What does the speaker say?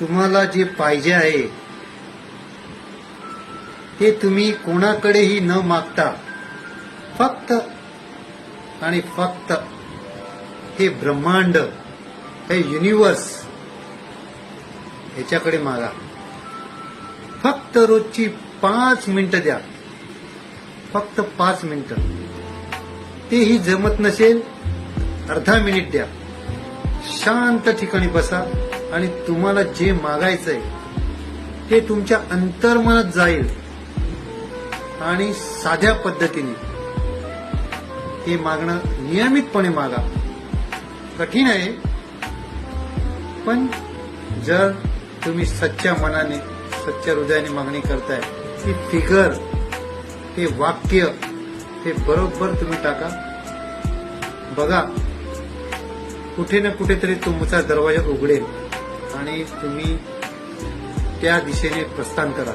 तुम्हाला जे पाहिजे आहे ते तुम्ही कोणाकडेही न मागता फक्त आणि फक्त हे ब्रह्मांड हे युनिवर्स ह्याच्याकडे मागा. फक्त रोजची पाच मिनिटं द्या. फक्त पाच मिनिटं. तेही जमत नसेल अर्धा मिनिट द्या. शांत ठिकाणी बसा. आणि तुम्हाला जे मागायचंय ते तुमच्या अंतर्मनात जाईल. आणि साध्या पद्धतीने हे मागणं नियमितपणे मागा. कठीण आहे पण जर तुम्ही सच्च्या मनाने सच्च्या हृदयाने मागणी करताय ती फिगर ते वाक्य ते बरोबर तुम्ही टाका. बघा कुठे ना कुठेतरी तुमचा दरवाजा उघडेल. आणि तुम्ही त्या दिशेने प्रस्थान करा.